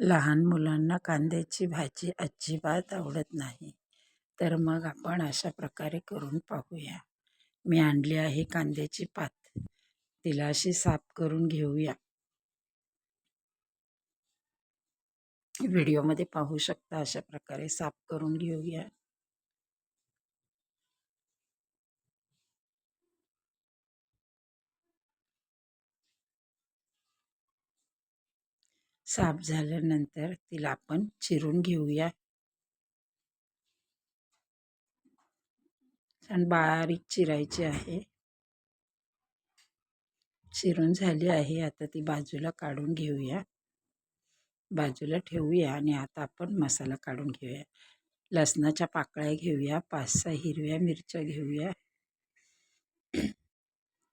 लहान मुलांना कांद्याची भाजी अजिबात आवडत नाही. तर मग आपण अशा प्रकारे करून पाहूया. मी आणली आहे कांद्याची पात. तिला अशी साफ करून घेऊया. व्हिडिओमध्ये पाहू शकता अशा प्रकारे साफ करून घेऊया. साफ झाल्यानंतर तिला आपण चिरून घेऊया. छान बारीक चिरायची आहे. चिरून झाली आहे. आता ती बाजूला काढून घेऊया. बाजूला ठेवूया आणि आता आपण मसाला काढून घेऊया. लसणाच्या पाकळ्या घेऊया. पाच सहा हिरव्या मिरच्या घेऊया.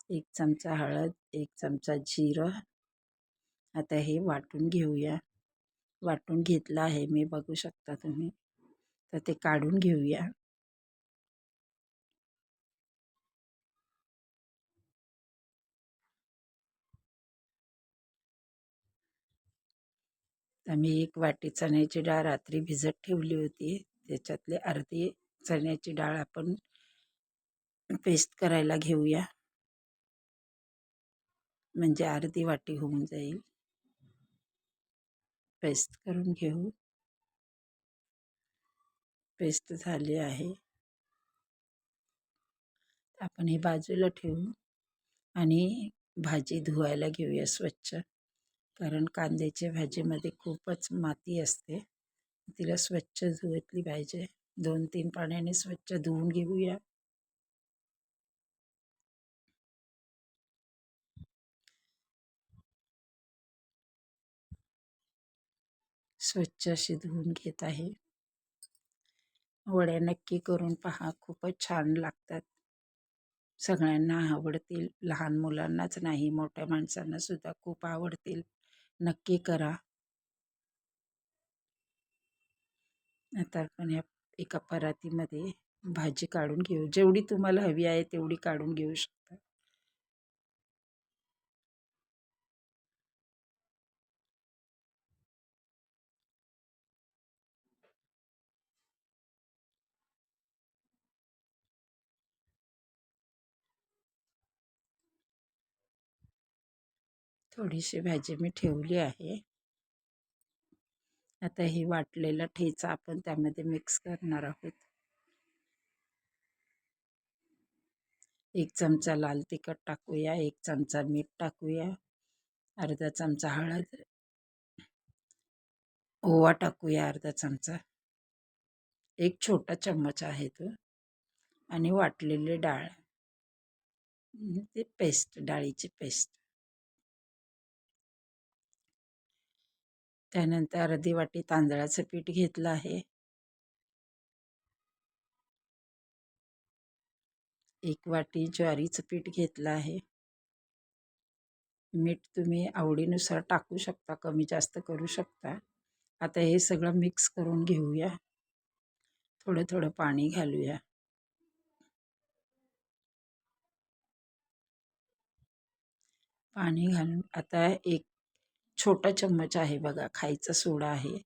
एक चमचा हळद एक चमचा जिरं आता हे वाटून घेऊया. वाटून घेतलं आहे मी बघू शकता तुम्ही. तर ते काढून घेऊया. तर मी एक वाटी चण्याची डाळ रात्री भिजत ठेवली होती. त्याच्यातले अर्धी चण्याची डाळ आपण पेस्ट करायला घेऊया. म्हणजे अर्धी वाटी होऊन जाईल. पेस्ट करून घेऊ. पेस्ट झाली आहे. आपण हे बाजूला ठेवू आणि भाजी धुवायला घेऊया स्वच्छ. कारण कांद्याच्या भाजीमध्ये खूपच माती असते. तिला स्वच्छ धुवतली पाहिजे. दोन तीन पाण्याने स्वच्छ धुवून घेऊया. स्वच्छ अशी धुवून घेत आहे. वड्या नक्की करून पहा खूपच छान लागतात. सगळ्यांना आवडतील लहान मुलांनाच नाही मोठ्या माणसांना सुद्धा खूप आवडतील. नक्की करा. आता आपण ह्या एका परातीमध्ये भाजी काढून घेऊ. जेवढी तुम्हाला हवी आहे तेवढी काढून घेऊ शकता. थोडीशी भाजी मी ठेवली आहे. आता हे वाटलेला ठेचा आपण त्यामध्ये मिक्स करणार आहोत. एक चमचा लाल तिखट टाकूया एक चमचा मीठ टाकूया अर्धा चमचा हळद ओवा टाकूया अर्धा चमचा. एक छोटा चम्मच आहे तो आणि वाटलेली डाळ. ते पेस्ट डाळीची पेस्ट त्यानंतर अर्धी वाटी तांदळाचं पीठ घेतलं आहे. एक वाटी ज्वारीचं पीठ घेतलं आहे. मीठ तुम्ही आवडीनुसार टाकू शकता कमी जास्त करू शकता. आता हे सगळं मिक्स करून घेऊया. थोडं थोडं पाणी घालूया. पाणी घालून आता एक छोटा चम्मच आहे बघा खायचा सोडा आहे.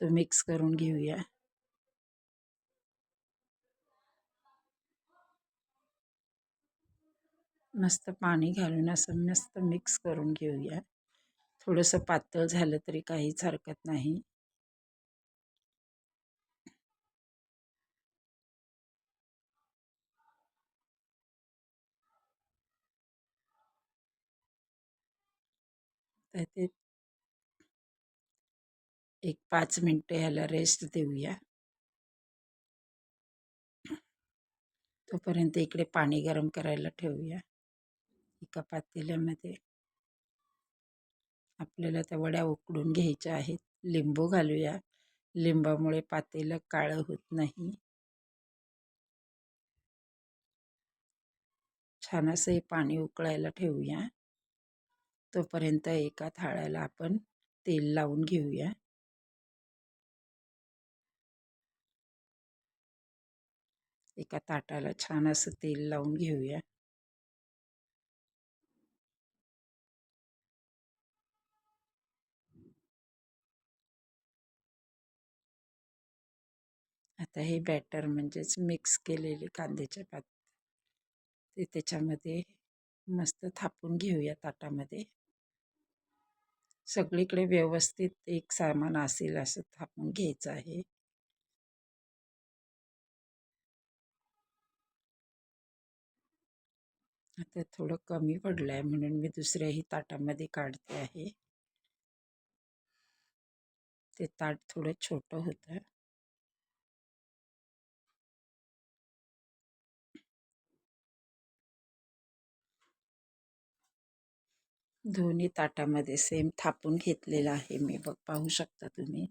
तो मिक्स करून घेऊया. मस्त पाणी घालून असं मस्त मिक्स करून घेऊया. थोडंसं पातळ झालं तरी काहीच हरकत नाही. ते एक पाच मिनटं ह्याला रेस्ट देऊया. तोपर्यंत इकडे पाणी गरम करायला ठेवूया. एका पातेल्यामध्ये. आपल्याला त्या वड्या उकडून घ्यायच्या आहेत. लिंबू घालूया. लिंबामुळे पातेलं काळं होत नाही. छान असं हे पाणी उकळायला ठेवूया. तोपर्यंत एका थाळ्याला आपण तेल लावून घेऊया. एका ताटाला छान असं तेल लावून घेऊया. आता हे बॅटर म्हणजेच मिक्स केलेले कांद्याचे पात ते त्याच्यामध्ये मस्त थापून घेऊया ताटामध्ये. सगळीकडे व्यवस्थित एक सामान असेल असं थापून घ्यायचं आहे. आता थोडं कमी पडलं आहे म्हणून मी दुसऱ्याही ताटामध्ये काढते आहे. ते ताट थोडं छोटं होतं. दोन्ही ताटामध्ये सेम थापून घेतलेलं आहे मी. बघ पाहू शकता तुम्ही.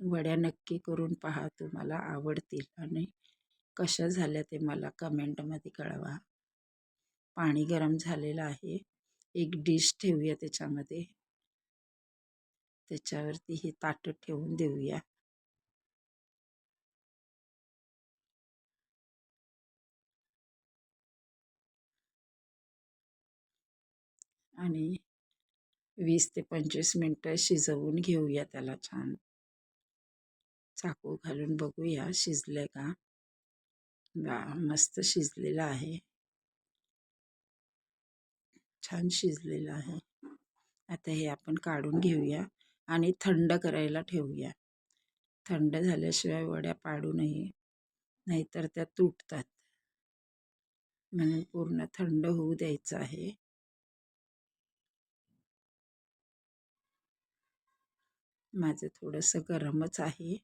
वड्या नक्की करून पहा तुम्हाला आवडतील आणि कशा झाल्या ते मला कमेंटमध्ये कळवा. पाणी गरम झालेलं आहे. एक डिश ठेवूया त्याच्यामध्ये. त्याच्यावरती ही ताटं ठेवून देऊया. आणि वीस ते पंचवीस मिनटं शिजवून घेऊया त्याला छान. चाकू घालून बघूया शिजलं का? वा मस्त शिजलेलं आहे. छान शिजलेलं आहे. आता हे आपण काढून घेऊया आणि थंड करायला ठेवूया. थंड झाल्याशिवाय वड्या पाडू नये नाहीतर त्या तुटतात. म्हणून पूर्ण थंड होऊ द्यायचं आहे. माझं थोडंसं गरमच आहे.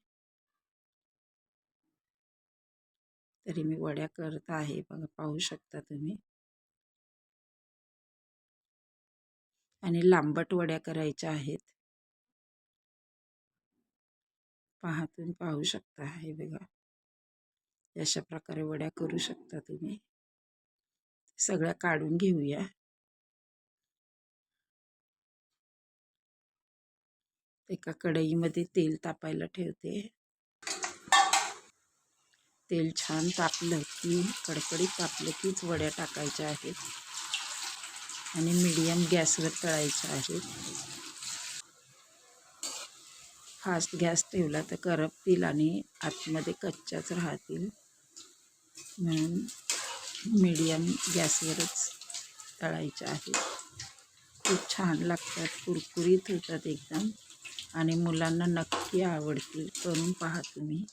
तरी मी वड्या करत आहे. बघा पाहू शकता तुम्ही. आणि लांबट वड्या करायच्या आहेत. पहा तुम्ही पाहू शकता हे बघा. अशा प्रकारे वड्या करू शकता तुम्ही. सगळ्या काढून घेऊया. एका कढईमध्ये तेल तापायला ठेवते. तेल छान तापलं की कडकडीत तापलं कीच वड्या टाकायच्या आहेत. आणि मीडियम गॅसवर तळायच्या आहेत फास्ट गॅस ठेवला तर करपतील आणि आतमध्ये कच्च्याच राहतील. म्हणून मीडियम गॅसवरच तळायच्या आहेत खूप छान लागतात कुरकुरीत होतात एकदम. आणि मुलांना नक्की आवडतील करून पहा तुम्ही.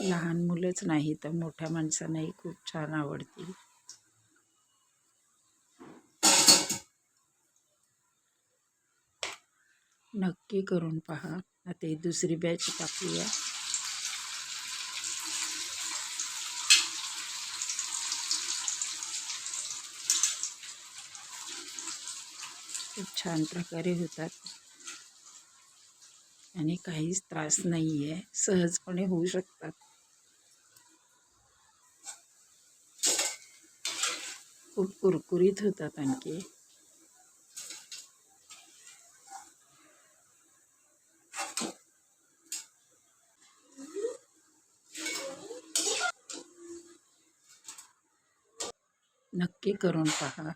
लहान मुलंच नाही तर मोठ्या माणसांनाही खूप छान आवडतील नक्की करून पहा. आता दुसरी बॅच टाकूया. खूप छान प्रकारे होतात. आणि काहीच त्रास नाही आहे सहजपणे होऊ शकतात. खूप कुरकुरीत होतात आणखी. नक्की करून पहा.